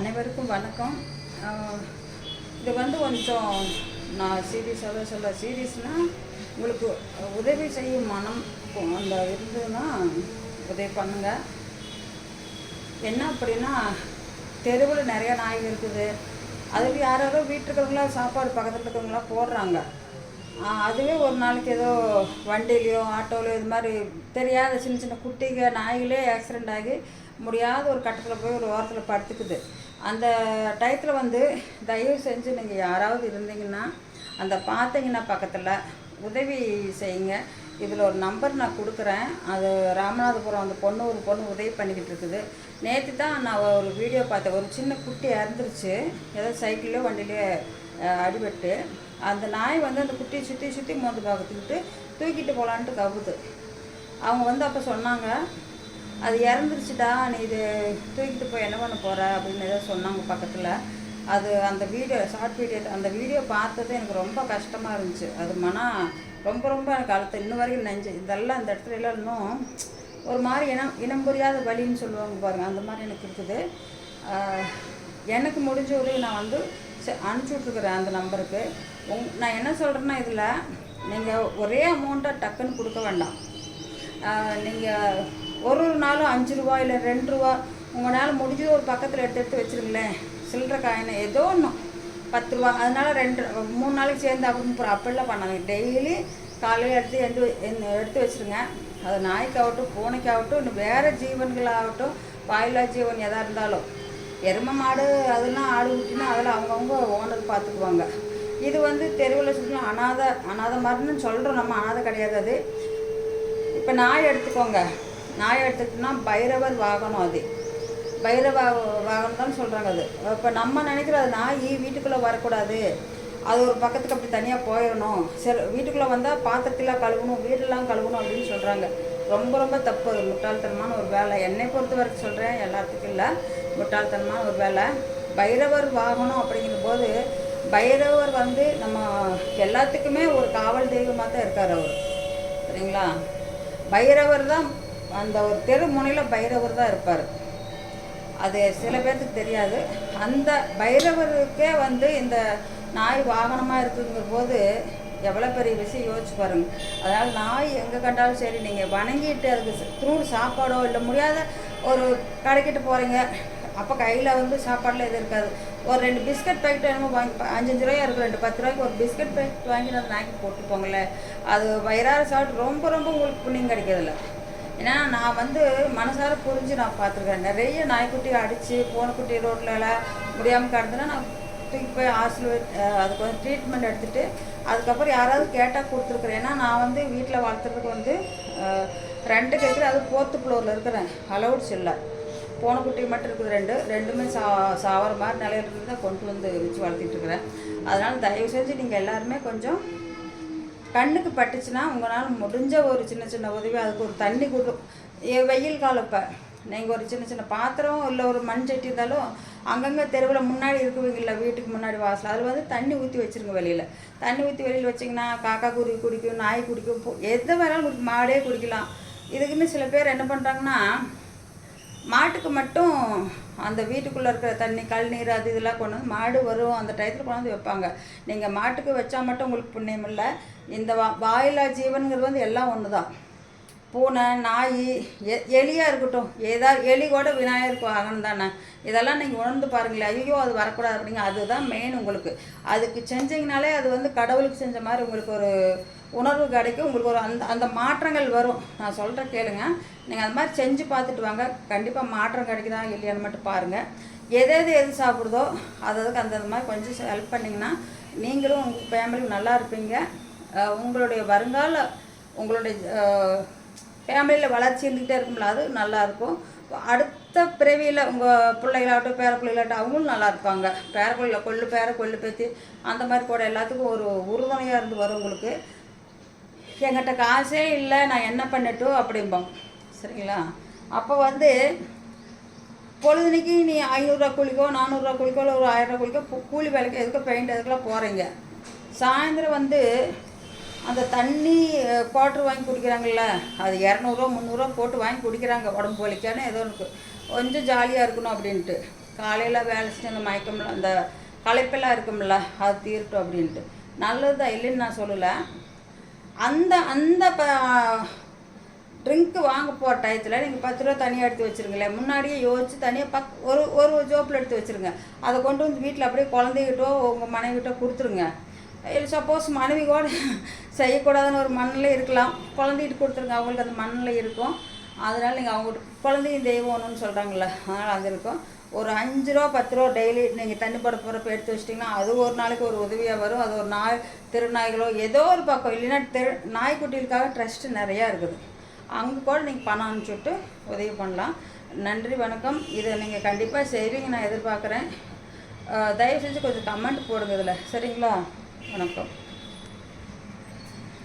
அனைவருக்கும் வணக்கம். இது வந்து கொஞ்சம் நான் சீரியஸாக சொல்ல சீரியஸ்னால் உங்களுக்கு உதவி செய்யும் மனம் அந்த இருந்ததுன்னா உதவி பண்ணுங்க. என்ன அப்படின்னா தெருவில் நிறைய நாய்கள் இருக்குது. அதுக்கு யாரோ வீட்டுக்கிறவங்களா சாப்பாடு பக்கத்தில் இருக்கிறவங்களாம் போடுறாங்க. அதுவே ஒரு நாளைக்கு ஏதோ வண்டிலையோ ஆட்டோலையோ இது மாதிரி தெரியாத சின்ன சின்ன குட்டிங்க நாய்களே ஆக்சிடெண்ட் ஆகி முடியாத ஒரு கட்டத்தில் போய் ஒரு ஓரத்தில் படுத்துக்குது. அந்த டயத்தில் வந்து தயவு செஞ்சு நீங்கள் யாராவது இருந்தீங்கன்னா அந்த பார்த்தீங்கன்னா பக்கத்தில் உதவி செய்யுங்க. இதில் ஒரு நம்பர் நான் கொடுக்குறேன். அது ராமநாதபுரம் அந்த பொண்ணு ஒரு பொண்ணு உதவி பண்ணிக்கிட்டு இருக்குது. நேற்று தான் நான் ஒரு வீடியோ பார்த்தேன். ஒரு சின்ன குட்டி இறந்துருச்சு ஏதோ சைக்கிளோ வண்டியிலையோ அடிபட்டு. அந்த நாய் வந்து அந்த குட்டியை சுற்றி சுற்றி மோந்து பார்த்துக்கிட்டு தூக்கிட்டு போகலான்ட்டு கவுது. அவங்க வந்து அப்போ சொன்னாங்க அது இறந்துருச்சுடா நீ இது தூக்கிட்டு போய் என்ன பண்ண போகிற அப்படின்னு ஏதோ சொன்னாங்க பக்கத்தில். அது அந்த வீடியோ ஷார்ட் வீடியோ அந்த வீடியோ பார்த்தது எனக்கு ரொம்ப கஷ்டமாக இருந்துச்சு. அது மனா ரொம்ப ரொம்ப எனக்கு அழுத்தம். இன்ன வரைக்கும் நெஞ்சு இதெல்லாம் அந்த இடத்துல எல்லாம் இன்னும் ஒரு மாதிரி இனம் இனம் புரியாத வழின்னு சொல்லுவாங்க பாருங்கள் அந்த மாதிரி எனக்கு இருக்குது. எனக்கு முடிஞ்ச உதவி நான் வந்து செ- அனுப்பிச்சி விட்ருக்குறேன் அந்த நம்பருக்கு. உங் நான் என்ன சொல்கிறேன்னா இதில் நீங்கள் ஒரே அமௌண்ட்டாக டக்குன்னு கொடுக்க வேண்டாம். நீங்கள் ஒரு ஒரு நாளும் அஞ்சு ரூபா இல்லை ரெண்டு ரூபா. உங்களால் முடிஞ்சது ஒரு பக்கத்தில் எடுத்து எடுத்து வச்சுருங்களேன். சில்லற காயினை ஏதோ ஒன்றும் பத்து ரூபா. அதனால் ரெண்டு மூணு நாளைக்கு சேர்ந்து அப்படின்னு அப்படிலாம் பண்ணாங்க டெய்லி காலையில் எடுத்து எந்த- எடுத்து வச்சுருங்க. அது நாய்க்காகட்டும் பூனைக்காகட்டும் இன்னும் வேறு ஜீவன்களாகட்டும் வாயிலா ஜீவன் எதாக இருந்தாலும். எருமை மாடு அதெல்லாம் ஆடு ஊட்டினா அதெல்லாம் அவங்கவுங்க ஓனர் பார்த்துக்குவாங்க. இது வந்து தெருவில் சுற்றிலும் அனாதை அனாதை மாதிரின்னு சொல்கிறோம் நம்ம அனாதை கிடையாது அது. இப்போ நாய் எடுத்துக்கோங்க. நாயை எடுத்துக்கிட்டோம்னா பைரவர் வாகனம் அது. பைரவ வாகனம் தான் சொல்கிறாங்க அது. இப்போ நம்ம நினைக்கிறது நாய் வீட்டுக்குள்ளே வரக்கூடாது. அது ஒரு பக்கத்துக்கு அப்படி தனியாக போயிடணும். சரி வீட்டுக்குள்ளே வந்தால் பாத்திரத்தெல்லாம் கழுவணும் வீடெல்லாம் கழுவணும் அப்படின்னு சொல்கிறாங்க ரொம்ப ரொம்ப தப்பு. அது முட்டாள்தனமான ஒரு வேலை. என்னை பொறுத்த வரைக்கும் சொல்கிறேன் எல்லாத்துக்கும் இல்லை. முட்டாள்தனமான ஒரு வேலை. பைரவர் வாகனம் அப்படிங்கிற போது பைரவர் வந்து நம்ம எல்லாத்துக்குமே ஒரு காவல் தெய்வமாக தான் இருக்கார் அவர். சரிங்களா? பைரவர் தான் அந்த ஒரு தெரு முனையில் பைரவர் தான் இருப்பார். அது சில பேர்த்துக்கு தெரியாது. அந்த பைரவருக்கே வந்து இந்த நாய் வாகனமாக இருக்குங்கிற போது எவ்வளோ பெரிய விஷயம் யோசிச்சு பாருங்க. அதனால் நாய் எங்கே கண்டாலும் சரி நீங்கள் வணங்கிட்டு அதுக்கு த்ரூ சாப்பாடோ இல்லை முடியாத ஒரு கடைக்கிட்டு போகிறீங்க அப்போ கையில் வந்து சாப்பாடில் எதுவும் இருக்காது. ஒரு ரெண்டு பிஸ்கட் பேக்கெட் என்னமோ வாங்கி அஞ்சஞ்சு ரூபாயா இருக்கும் ரெண்டு பத்து ரூபாய்க்கு ஒரு பிஸ்கட் பேக்கெட் வாங்கி நான் நாய்க்கு போட்டு போங்களேன் அது வயிறார சாப்பிட்டு ரொம்ப ரொம்ப உங்களுக்கு புண்ணியம் கிடைக்கிறதில்ல. ஏன்னா நான் வந்து மனசார புரிஞ்சு நான் பார்த்துருக்கேன். நிறைய நாய்க்குட்டி அடித்து பூனைக்குட்டி ரோட்டில் எல்லாம் முடியாமல் கிடந்துன்னா நான் தூக்கி போய் ஹாஸ்டல் அதுக்கு வந்து ட்ரீட்மெண்ட் எடுத்துகிட்டு அதுக்கப்புறம் யாராவது கேட்டால் கொடுத்துருக்குறேன். ஏன்னா நான் வந்து வீட்டில் வளர்த்துறதுக்கு வந்து ரெண்டு கேட்குறேன் அது போத்து ஃப்ளோரில் இருக்கிறேன் அலவுட்ஸ் இல்லை பூனைக்குட்டி மட்டும் இருக்குது ரெண்டு. ரெண்டுமே சா சாவர மாதிரி நிலையில இருந்து தான் கொண்டு வந்து வச்சு வளர்த்திட்டு இருக்கிறேன். அதனால் தயவு செஞ்சு நீங்கள் எல்லாருமே கொஞ்சம் கண்ணுக்கு பட்டுச்சுன்னா உங்களால் முடிஞ்ச ஒரு சின்ன சின்ன உதவி அதுக்கு ஒரு தண்ணி கொடு வெயில் காலம் இப்போ. நீங்கள் ஒரு சின்ன சின்ன பாத்திரம் இல்லை ஒரு மண் சட்டி இருந்தாலும் அங்கங்கே தெருவில் முன்னாடி இருக்குவீங்கள வீட்டுக்கு முன்னாடி வாசல் அதில் வந்து தண்ணி ஊற்றி வச்சிருங்க வெளியில். தண்ணி ஊற்றி வெளியில் வச்சிங்கன்னா காக்கா குருவி குடிக்கும் நாய் குடிக்கும் எதை எது வேணாலும் குடிக்கும் மாடே குடிக்கலாம். இதுக்குன்னு சில பேர் என்ன பண்ணுறாங்கன்னா மாட்டுக்கு மட்டும் அந்த வீட்டுக்குள்ளே இருக்கிற தண்ணி கழுநீர் அது இதெல்லாம் கொண்டு வந்து மாடு வரும். அந்த டயத்தில் கொண்டு வந்து வைப்பாங்க. நீங்கள் மாட்டுக்கு வச்சா மட்டும் உங்களுக்கு புண்ணியம் இல்லை. இந்த வா வாயிலா ஜீவனுங்கிறது வந்து எல்லாம் ஒன்று தான் பூனை நாய் எ எலியாக இருக்கட்டும். ஏதா எலி கூட விநாயகருக்கு வாகனம் தானே. இதெல்லாம் நீங்கள் உணர்ந்து பாருங்களேன். ஐயோ அது வரக்கூடாது அப்படிங்க அதுதான் மெயின் உங்களுக்கு. அதுக்கு செஞ்சீங்கனாலே அது வந்து கடவுளுக்கு செஞ்ச மாதிரி உங்களுக்கு ஒரு உணர்வு கிடைக்கும். உங்களுக்கு ஒரு அந்த அந்த மாற்றங்கள் வரும். நான் சொல்கிற கேளுங்க. நீங்கள் அது மாதிரி செஞ்சு பார்த்துட்டு வாங்க. கண்டிப்பாக மாற்றம் கிடைக்குதா இல்லையான்னு மட்டும் பாருங்கள் எது எது எது சாப்பிடுதோ அதுக்கு அந்த மாதிரி கொஞ்சம் ஹெல்ப் பண்ணிங்கன்னா நீங்களும் உங்கள் ஃபேமிலியும் நல்லா இருப்பீங்க. உங்களுடைய வருங்கால உங்களுடைய ஃபேமிலியில் வளர்ச்சி இருந்துக்கிட்டே இருக்கும்ல அது நல்லாயிருக்கும். அடுத்த பிறவியில் உங்கள் பிள்ளைகளாகட்டும் பேர பிள்ளைகளாகட்டும் அவங்களும் நல்லா இருப்பாங்க பேர பிள்ளை கொள்ளு பேர கொள்ளு பேத்தி அந்த மாதிரி கூட எல்லாத்துக்கும் ஒரு உறுதுணையாக இருந்து வரும் உங்களுக்கு. என்கிட்ட காசே இல்லை நான் என்ன பண்ணட்டும் அப்படிம்பாங்க சரிங்களா? அப்போ வந்து பொழுதுனைக்கு நீ ஐநூறுரூவா கூலிக்கோ நானூறுரூவா கூலிக்கோ இல்லை ஒரு ஆயிரரூவா கூலிக்கோ கூலி வேலைக்கு எதுக்கோ பெயிண்ட் எதுக்கெல்லாம் போகிறீங்க சாயந்தரம் வந்து அந்த தண்ணி குவாட்ரு வாங்கி குடிக்கிறாங்கல்ல அது இரநூறுவா முந்நூறுரூவா போட்டு வாங்கி குடிக்கிறாங்க உடம்பு வலிக்கான ஏதோ ஒன்று கொஞ்சம் ஜாலியாக இருக்கணும் அப்படின்ட்டு. காலையில் வேலை செஞ்சு அந்த மயக்கம்ல அந்த களைப்பெல்லாம் இருக்கும்ல அது தீரட்டும் அப்படின்ட்டு. நல்லது தான் இல்லைன்னு நான் சொல்லலை. அந்த அந்த ப ட்ரிங்க்கு வாங்க போகிற டயத்தில் நீங்கள் பத்து ரூபா தனியாக எடுத்து வச்சுருங்களேன். முன்னாடியே யோசிச்சு தனியாக பக் ஒரு ஒரு ஜோப்பில் எடுத்து வச்சுருங்க. அதை கொண்டு வந்து வீட்டில் அப்படியே குழந்தைகிட்டோ உங்கள் மனைவிட்டோ கொடுத்துருங்க. இல்லை சப்போஸ் மனைவி கூட செய்யக்கூடாதுன்னு ஒரு மண்ணில் இருக்கலாம். குழந்தைகிட்டு கொடுத்துருங்க அவங்களுக்கு அந்த மண்ணில் இருக்கும். அதனால் நீங்கள் அவங்க குழந்தையும் தெய்வம்னு சொல்கிறாங்கல்ல அதனால் அது இருக்கும். ஒரு அஞ்சு ரூபா பத்து ரூபா டெய்லி நீங்கள் தண்ணி போட போகிறப்ப எடுத்து வச்சிட்டிங்கன்னா அது ஒரு நாளைக்கு ஒரு உதவியாக வரும். அது ஒரு நாய் திருநாய்களோ ஏதோ ஒரு பக்கம் இல்லைன்னா தெரு நாய்க்குட்டிகளுக்காக ட்ரஸ்ட்டு நிறையா இருக்குது. அங்கே கூட நீங்கள் பணம் அனுப்பிச்சுட்டு உதவி பண்ணலாம். நன்றி வணக்கம். இதை நீங்கள் கண்டிப்பாக செய்வீங்க நான் எதிர்பார்க்குறேன். தயவு செஞ்சு கொஞ்சம் கமெண்ட் போடுங்க இதில். சரிங்களா? வணக்கம்.